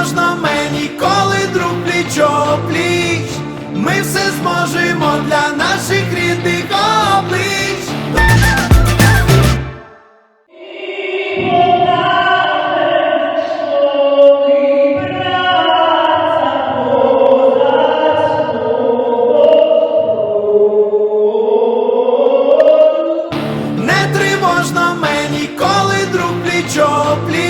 тривожно мені, коли друг пліч пліч. Ми все зможемо для наших рідних облич. Не тривожно мені, коли друг пліч пліч.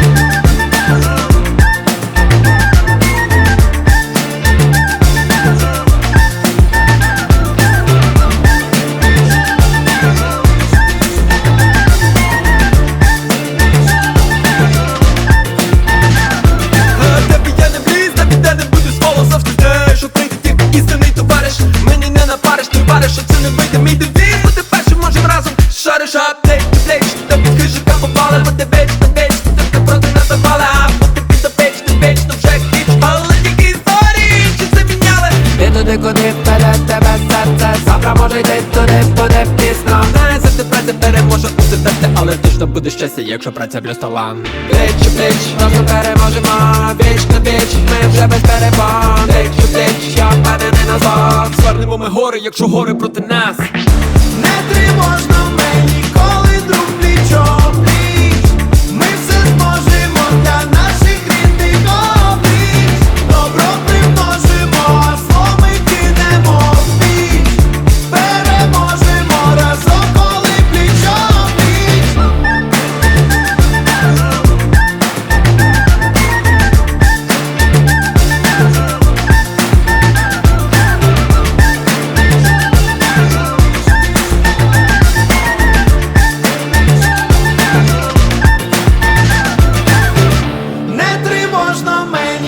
Завтра то не буде пізно. Знає, завжди праця переможе усе терти Але точно буде щастя, якщо праця плюс талант Плеч у плеч, разом переможемо. Віч на віч, ми вже без перебон Плеч у плеч, я впевнений на зло Звернемо ми гори, якщо гори проти нас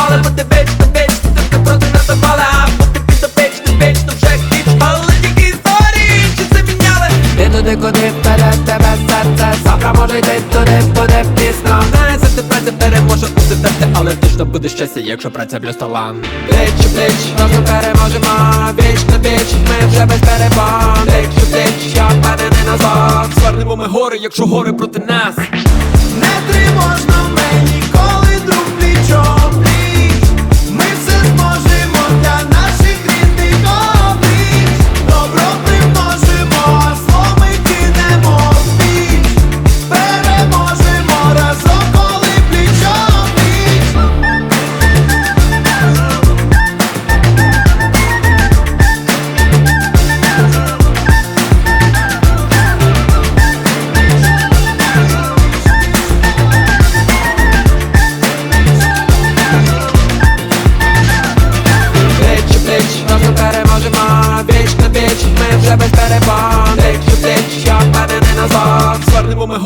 Попали, бо ти веч, ти веч Ти ти проти нас запала, а опеч, ти веч, то вже хіч Але тільки історії, чи це міняли? Ти туди, куди вперед тебе серце? Завтра може йти туди, буде пізно. Знає, завжди праця переможе усе терти Але точно буде щастя, якщо праця плюс талант у плеч, разом переможемо. Віч на віч, ми вже без перебон Плеч у плеч, я впевнений на зло Звернемо ми гори, якщо гори проти нас. Не тривожно